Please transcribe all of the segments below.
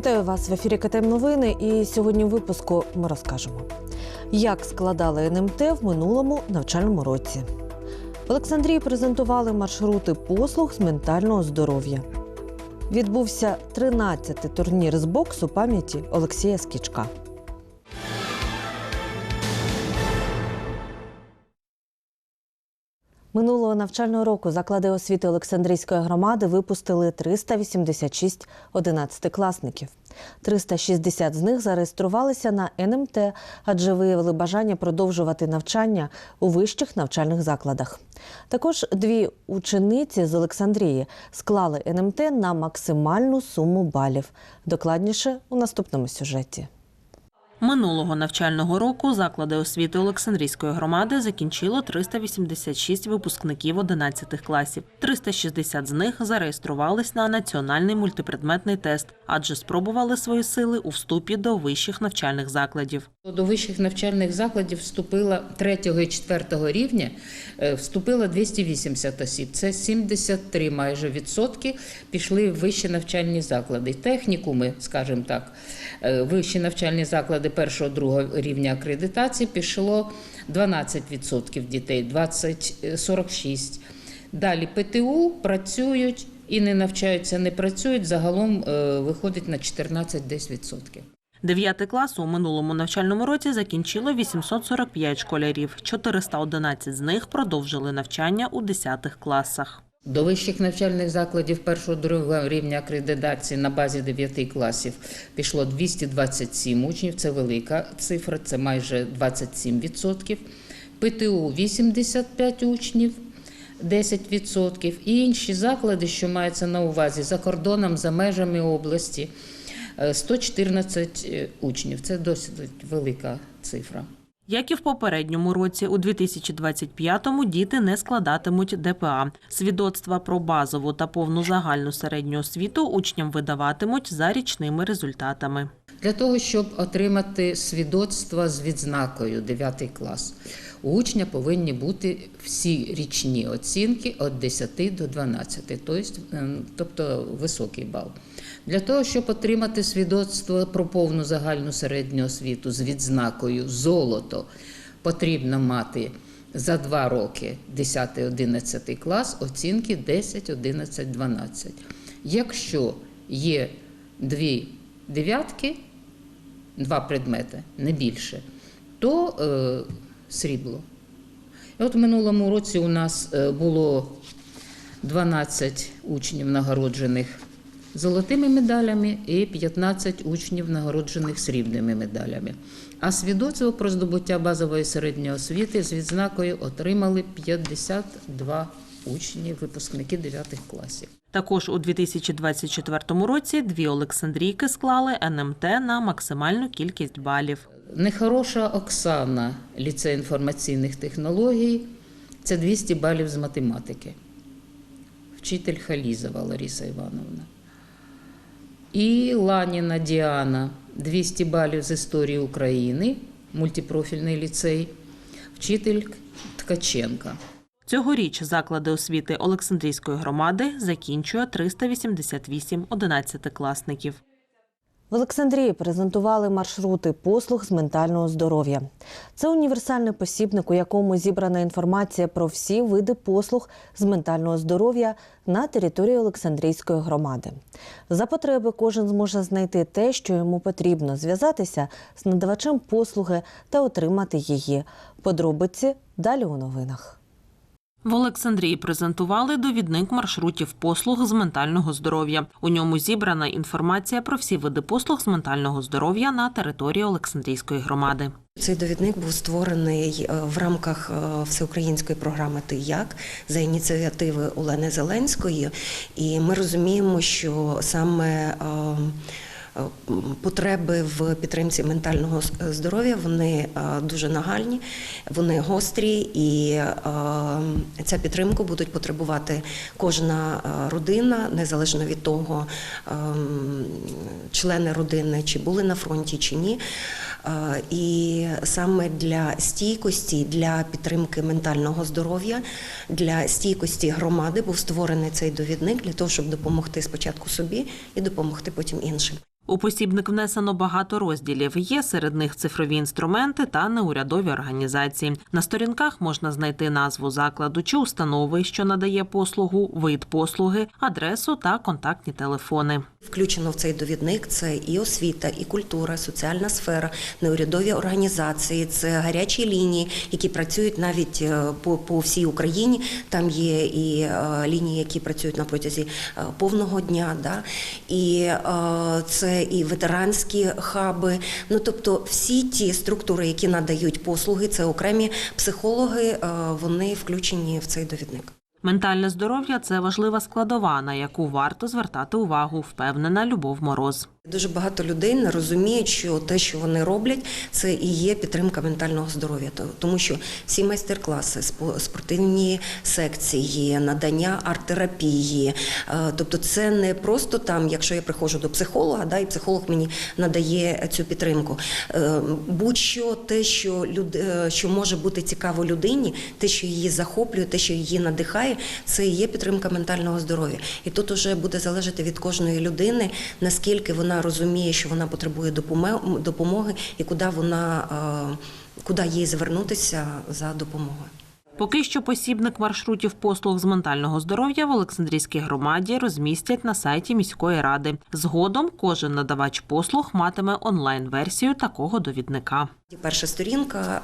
Вітаю вас в ефірі КТМ Новини. І сьогодні в випуску ми розкажемо, як складали НМТ в минулому навчальному році. В Олександрії презентували маршрути послуг з ментального здоров'я. Відбувся 13-й турнір з боксу пам'яті Олексія Скічка. Минулого навчального року заклади освіти Олександрійської громади випустили 386 одинадцятикласників. 360 з них зареєструвалися на НМТ, адже виявили бажання продовжувати навчання у вищих навчальних закладах. Також дві учениці з Олександрії склали НМТ на максимальну суму балів. Докладніше у наступному сюжеті. Минулого навчального року заклади освіти Олександрійської громади закінчило 386 випускників 11 класів. 360 з них зареєструвались на національний мультипредметний тест, адже спробували свої сили у вступі до вищих навчальних закладів. До вищих навчальних закладів вступило 3 і 4 рівня, е, вступило 280 осіб. Це 73 майже відсотки пішли в вищі навчальні заклади. Технікуми, скажімо так, е, вищі навчальні заклади першого другого рівня акредитації пішло 12% дітей, 20, е, 46. Далі ПТУ працюють і не навчаються, не працюють. Загалом е, виходить на 14-10%. Дев'ятий клас у минулому навчальному році закінчило 845 школярів. 411 з них продовжили навчання у 10 класах. До вищих навчальних закладів першого другого рівня акредитації на базі 9 класів пішло 227 учнів. Це велика цифра, це майже 27%. ПТУ 85 учнів. 10% і інші заклади, що маються на увазі за кордоном, за межами області, е, 114 учнів. Це досить велика цифра. Як і в попередньому році, у 2025-му діти не складатимуть ДПА. Свідоцтва про базову та повну загальну середню освіту учням видаватимуть за річними результатами. Для того, щоб отримати свідоцтва з відзнакою 9 клас, у учня повинні бути всі річні оцінки від 10 до 12, тобто, ем, тобто високий бал. Для того, щоб отримати свідоцтво про повну загальну середню освіту з відзнакою золото, потрібно мати за два роки 10-11 клас оцінки 10, 11, 12. Якщо є дві дев'ятки, два предмети, не більше, то е, срібло. І от в минулому році у нас е, було 12 учнів нагороджених золотими медалями і 15 учнів нагороджених срібними медалями. А свідоцтво про здобуття базової середньої освіти з відзнакою отримали 52 учні, випускники 9 класів. Також у 2024 році дві Олександрійки склали НМТ на максимальну кількість балів. Нехороша Оксана, ліцей інформаційних технологій, це 200 балів з математики. Вчитель Халізова Лариса Івановна. І Ланіна Діана 200 балів з історії України, мультипрофільний ліцей, вчитель Ткаченка. Цьогоріч заклади освіти Олександрійської громади закінчує 388 одинадцятикласників. В Олександрії презентували маршрути послуг з ментального здоров'я. Це універсальний посібник, у якому зібрана інформація про всі види послуг з ментального здоров'я на території Олександрійської громади. За потреби кожен зможе знайти те, що йому потрібно, зв'язатися з надавачем послуги та отримати її. Подробиці далі у новинах. В Олександрії презентували довідник маршрутів послуг з ментального здоров'я. У ньому зібрана інформація про всі види послуг з ментального здоров'я на території Олександрійської громади. Цей довідник був створений е, в рамках е, всеукраїнської програми Ти як за ініціативи Олени Зеленської, і ми розуміємо, що саме е, е, потреби в підтримці ментального здоров'я вони е, дуже нагальні, вони гострі, і е, ця підтримку будуть потребувати кожна е, родина, незалежно від того, члени родини чи були на фронті чи ні. Е, І саме для стійкості, для підтримки ментального здоров'я, для стійкості громади був створений цей довідник для того, щоб допомогти спочатку собі і допомогти потім іншим. У посібник внесено багато розділів. Є серед них цифрові інструменти та неурядові організації. На сторінках можна знайти назву закладу чи установи, що надає послугу, вид послуги, адресу та контактні телефони. Включено в цей довідник це і освіта, і культура, соціальна сфера, неурядові організації, це гарячі лінії, які працюють навіть е, по, по всій Україні. Там є і е, лінії, які працюють на протязі е, повного дня. Да? І це і ветеранські хаби. Ну тобто, всі ті структури, які надають послуги, це окремі психологи, е, вони включені в цей довідник. Ментальне здоров'я це важлива складова, на яку варто звертати увагу, впевнена Любов Мороз. Дуже багато людей не розуміють, що те, що вони роблять, це і є підтримка ментального здоров'я. Тому що всі майстер-класи, спортивні секції, надання арт-терапії, е, тобто це не просто там, якщо я приходжу до психолога, да, і психолог мені надає цю підтримку. Е, Будь-що те, що люд, е, що може бути цікаво людині, те, що її захоплює, те, що її надихає, це і є підтримка ментального здоров'я. І тут уже буде залежати від кожної людини, наскільки вона розуміє, що вона потребує допомоги, і куди вона куди їй звернутися за допомогою. Поки що посібник маршрутів послуг з ментального здоров'я в Олександрійській громаді розмістять на сайті міської ради. Згодом кожен надавач послуг матиме онлайн-версію такого довідника. Перша сторінка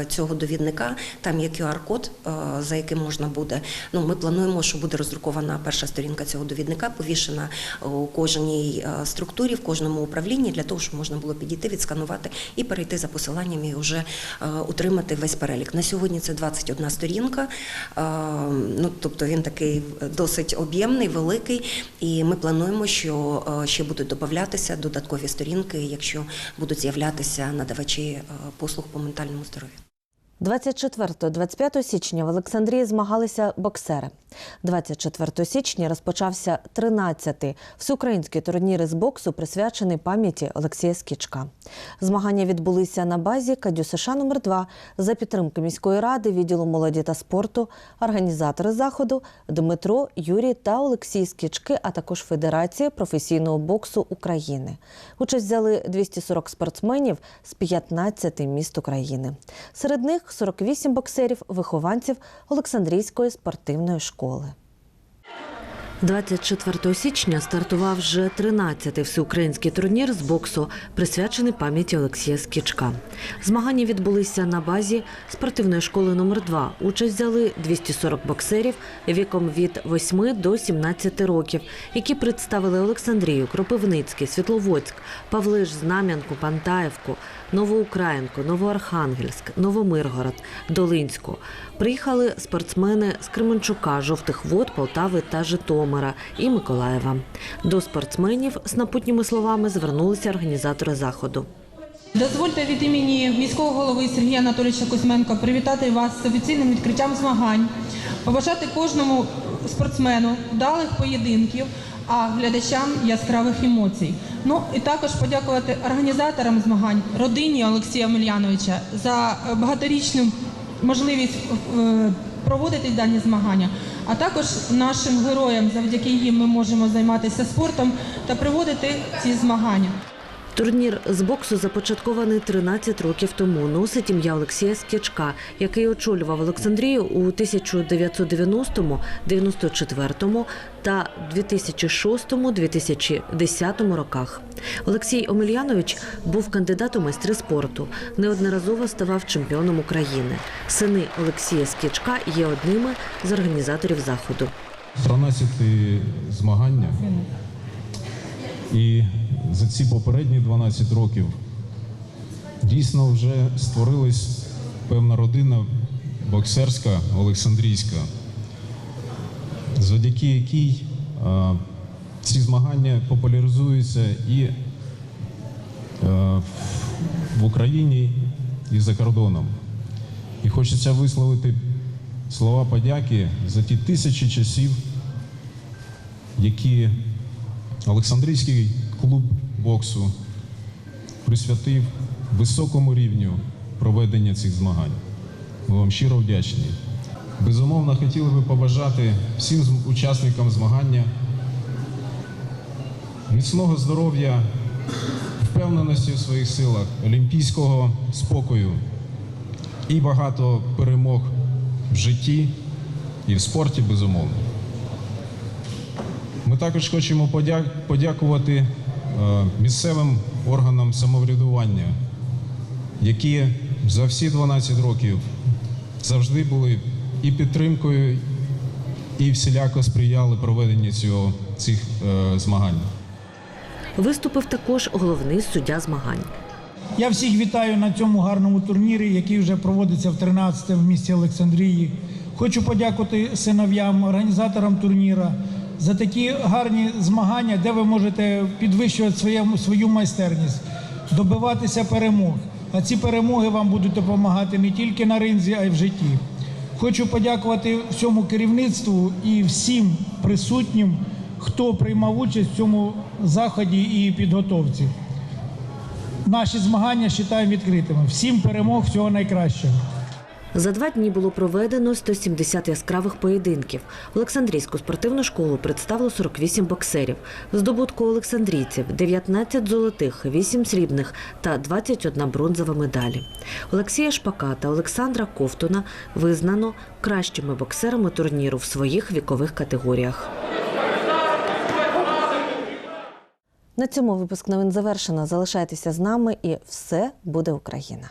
е, цього довідника, там є QR-код, е, за яким можна буде. Ну, ми плануємо, що буде роздрукована перша сторінка цього довідника, повішена у кожній е, структурі, в кожному управлінні, для того, щоб можна було підійти, відсканувати і перейти за посиланням і вже утримати весь перелік. На сьогодні це 21 сторінка. Ну, тобто він такий досить об'ємний, великий, і ми плануємо, що ще будуть додатися додаткові сторінки, якщо будуть з'являтися надавачі послуг по ментальному здоров'ю. 24-25 січня в Олександрії змагалися боксери. 24 січня розпочався 13-й всеукраїнський турнір із боксу, присвячений пам'яті Олексія Скічка. Змагання відбулися на базі Кадю США номер 2 за підтримки міської ради, відділу молоді та спорту, організатори заходу Дмитро, Юрій та Олексій Скічки, а також Федерація професійного боксу України. Участь взяли 240 спортсменів з 15 міст України. Серед них 48 боксерів, вихованців Олександрійської спортивної школи. 24 січня стартував вже 13-й всеукраїнський турнір з боксу, присвячений пам'яті Олексія Скічка. Змагання відбулися на базі спортивної школи номер 2 Участь взяли 240 боксерів віком від 8 до 17 років, які представили Олександрію, Кропивницький, Світловодськ, Павлиш, Знам'янку, Пантаївку, Новоукраїнку, Новоархангельськ, Новомиргород, Долинську. Приїхали спортсмени з Кременчука, Жовтих Вод, Полтави та Житомира і Миколаєва. До спортсменів з напутніми словами звернулися організатори заходу. Дозвольте від імені міського голови Сергія Анатолійовича Кузьменка привітати вас з офіційним відкриттям змагань, побажати кожному спортсмену вдалих поєдинків, а глядачам яскравих емоцій. Ну і також подякувати організаторам змагань, родині Олексія Омельяновича за багаторічну можливість е, проводити дані змагання, а також нашим героям, завдяки їм ми можемо займатися спортом та проводити ці змагання. Турнір з боксу започаткований 13 років тому. Носить ім'я Олексія Скічка, який очолював Олександрію у 1990, 94 та 2006-2010 роках. Олексій Омельянович був кандидатом майстри спорту. Неодноразово ставав чемпіоном України. Сини Олексія Скічка є одними з організаторів заходу. 13 змагання. І за ці попередні 12 років дійсно вже створилась певна родина боксерська Олександрійська, завдяки якій е, ці змагання популяризуються і е, в Україні, і за кордоном. І хочеться висловити слова подяки за ті тисячі часів, які Олександрійський клуб боксу присвятив високому рівню проведення цих змагань. Ми вам щиро вдячні. Безумовно, хотіли би побажати всім учасникам змагання міцного здоров'я впевненості в своїх силах, олімпійського спокою і багато перемог в житті і в спорті, безумовно. Ми також хочемо подя- подякувати місцевим органам самоврядування, які за всі 12 років завжди були і підтримкою, і всіляко сприяли проведенню цього, цих е, змагань. Виступив також головний суддя змагань. Я всіх вітаю на цьому гарному турнірі, який вже проводиться в 13 в місті Олександрії. Хочу подякувати синов'ям, організаторам турніра за такі гарні змагання, де ви можете підвищувати своєму, свою майстерність, добиватися перемог. А ці перемоги вам будуть допомагати не тільки на ринзі, а й в житті. Хочу подякувати всьому керівництву і всім присутнім, хто приймав участь в цьому заході і підготовці. Наші змагання вважаємо відкритими. Всім перемог, всього найкращого. За два дні було проведено 170 яскравих поєдинків. Олександрійську спортивну школу представило 48 боксерів. Здобутку олександрійців 19 золотих, 8 срібних та 21 бронзова медалі. Олексія Шпака та Олександра Ковтуна визнано кращими боксерами турніру в своїх вікових категоріях. На цьому випуск новин завершено. Залишайтеся з нами і все буде Україна.